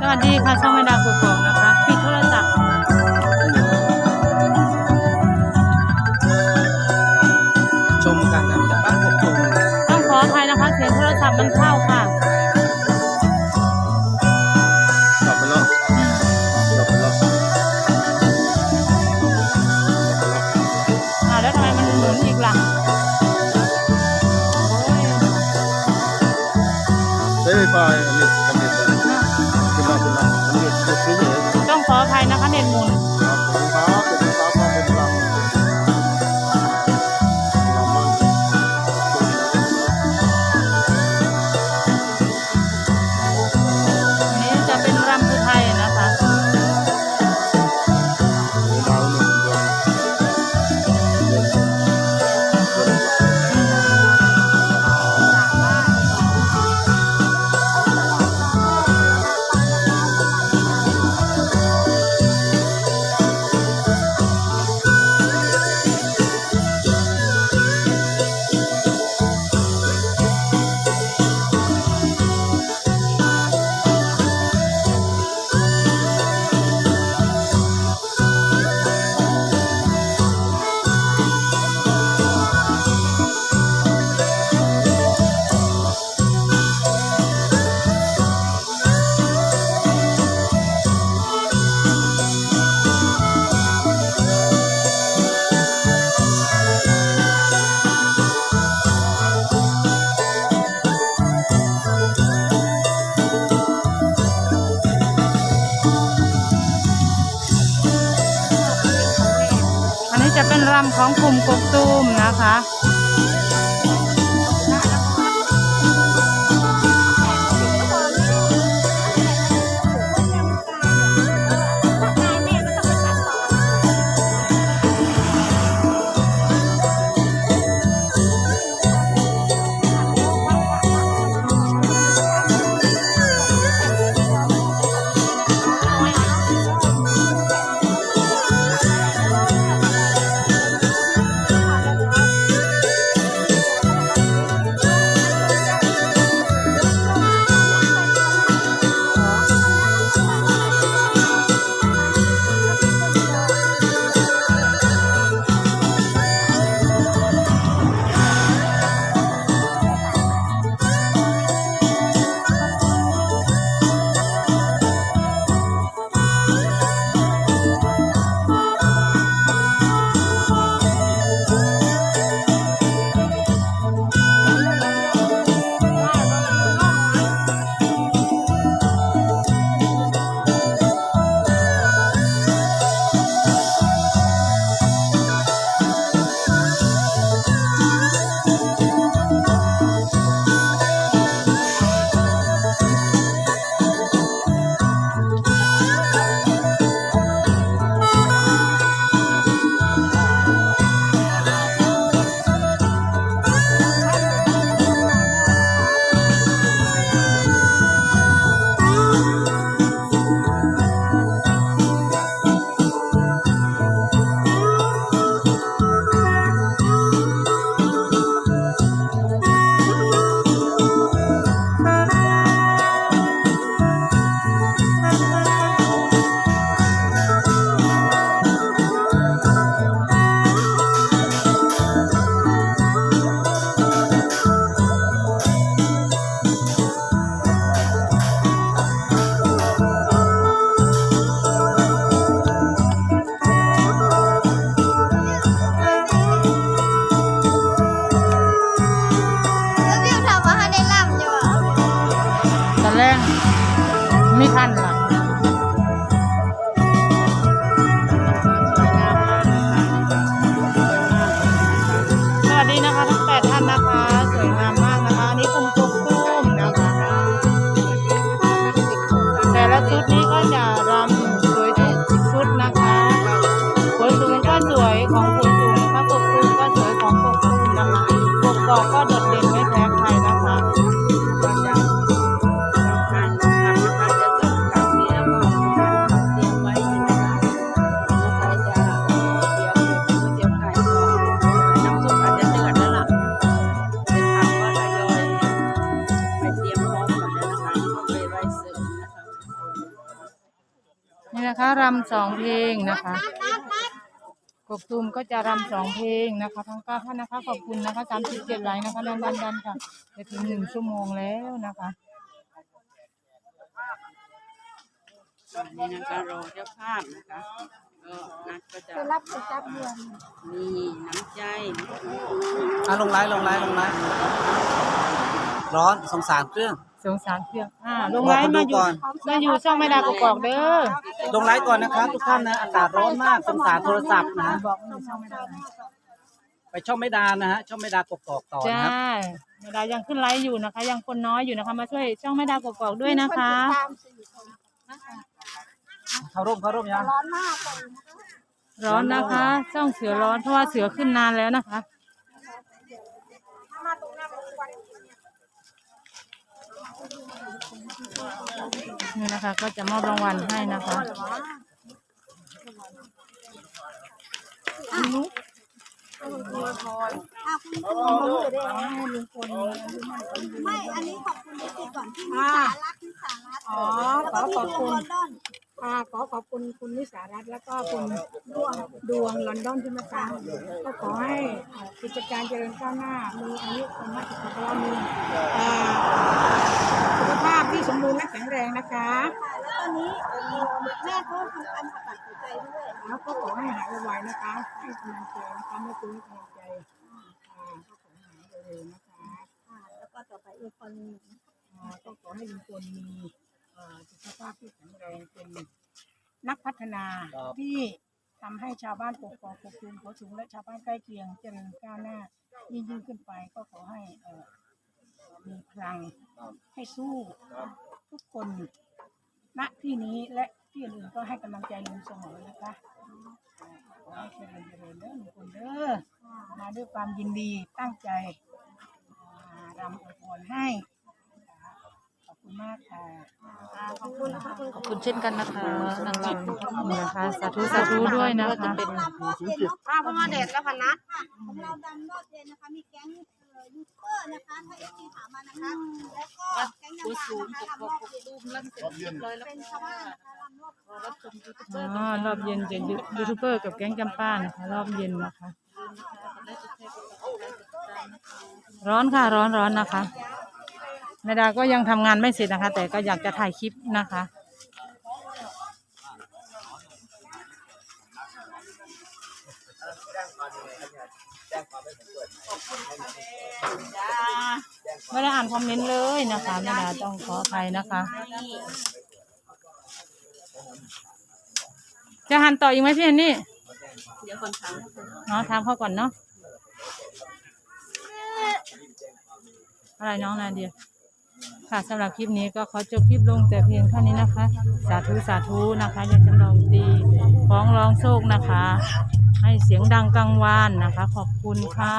สวัสดีค่ะช่องแม่ดากุก จะเป็นรำของกลุ่มกกตูมนะคะ ไม่ทันหรอกสวัสดีนะคะทั้งแปดท่านนะคะ สวยงามมากนะคะ อันนี้ตุ้มตุ้มตุ้มนะคะ แต่ละชุดนี้ก็จะรำ นะคะรำสองเพลงนะคะกบตูมก็จะรำสองเพลงนะคะทั้งเก้าท่านนะคะขอบคุณนะคะสามสิบเจ็ดไลน์นะคะดันดันดันค่ะจะถึงหนึ่งชั่วโมงแล้วนะคะนี่นะคะรอเจ้าภาพนะคะก็นัดก็จะไปรับไปจับเดือนมีน้ำใจอะลงไลน์ลงไลน์ลงไลน์ร้อนสงสารเครื่อง สงสารเครื่องอ่าลงไลน์มาอยู่บอกคนดูก่อนมาอยู่ช่องไม่ดากกอกเด้อลงไลน์ก่อนนะครับทุกท่านนะอากาศร้อนมากสงสารโทรศัพท์นะ บอกอยู่ช่องไม่ดาไปช่องไม่ดานะฮะช่องไม่ดากกอกต่อจ้านะครับไม่ดายังขึ้นไลฟ์อยู่นะคะ ยังคนน้อยอยู่นะคะ มาช่วยช่องไม่ดากกอกด้วยนะคะตามสี่คนเขาร่มเขาร่มยังร้อนมากเลยร้อนนะคะ ช่องเสือร้อนเพราะว่าเสือขึ้นนานแล้วนะคะ มาตรงหน้าวัน นี่นะคะ ก็จะมอบรางวัลให้นะคะอะคุณคุณรู้อยู่ด้วยให้ลุงพลไม่ อันนี้ขอบคุณที่ก่อนที่มีสาระที่สาระอ๋อแล้วขก็อมีขอบลุงคุณลอนดอนค่ะ ขอขอบคุณคุณนิสารัตน์แล้วก็คุณดวงดวงลอนดอนที่มาตามก็ขอให้กิจการเจริญก้าวหน้า มีอายุสมมาตรสุขภาพมีอ่าสุขภาพที่สมบูรณ์และแข็งแรงนะคะแล้วตอนนี้แม่เขาทำการผ่าตัดหัวใจด้วยแล้วก็ขอให้หายไวๆนะคะให้กำลังใจนะคะไม่ตุ้งกำลังใจก็ขอให้หายเร็วๆนะคะแล้วก็ต่อไปอีกคนหนึ่งอ่าก็ขอให้ลุงพลมี เอ่อสุขภาพที่แข็งแรงเป็นนักพัฒนาที่ทำให้ชาวบ้านกกอกกกตูมหัวสูงและชาวบ้านใกล้เคียงเจริญก้าวหน้ายิ่งยิ่งขึ้นไปก็ขอให้เอ่อมีพลังให้สู้ทุกคนณที่นี้และที่อื่นก็ให้กำลังใจลุงเสมอนะคะอ่าขอให้เจริญเจริญเด้อลุงพลเด้อมาด้วยความยินดีตั้งใจอ่ารำอวยพรให้ขอบ คุณมากค่ะขอบคุณนะคะคุณขอบคุณเช่นกันนะคะนางรำนะคะสาธุสาธุด้วยนะคะเป็นรอบเย็นเนาะป้าเพราะว่าแดดแล้วพันนัดค่ะของเราดำรอบเย็นนะคะมีแก๊งเอ่อยูทูบเบอร์นะคะถ้าเอฟซีถามมานะคะแล้วก็แก๊งยาลานะคะรำรอบเย็นเป็นชาวบ้านนะคะรำรอบรอบชมยูทูบเบอร์อ๋อรอบเย็นจะยูยูทูบเบอร์กับแก๊งจำป้านะคะรอบเย็นนะคะ ร้อนค่ะร้อนร้อนนะคะ แม่ดาก็ยังทำงานไม่เสร็จนะคะ แต่ก็อยากจะถ่ายคลิปนะคะไม่ได้อ่านคอมเมนต์เลยนะคะแม่ดาต้องขออภัยนะคะ จะหันต่ออีกไหมพี่แอนนี่เดี๋ยวคนถามเนาะถามเขาก่อนเนาะอะไรน้องนาเดีย ค่ะสำหรับคลิปนี้ก็ขอจบคลิปลงแต่เพียงเท่านี้นะคะ สาธุสาธุนะคะอยาจำลองตีของร้องโชคนะคะ ให้เสียงดังกังวานนะคะ ขอบคุณค่ะ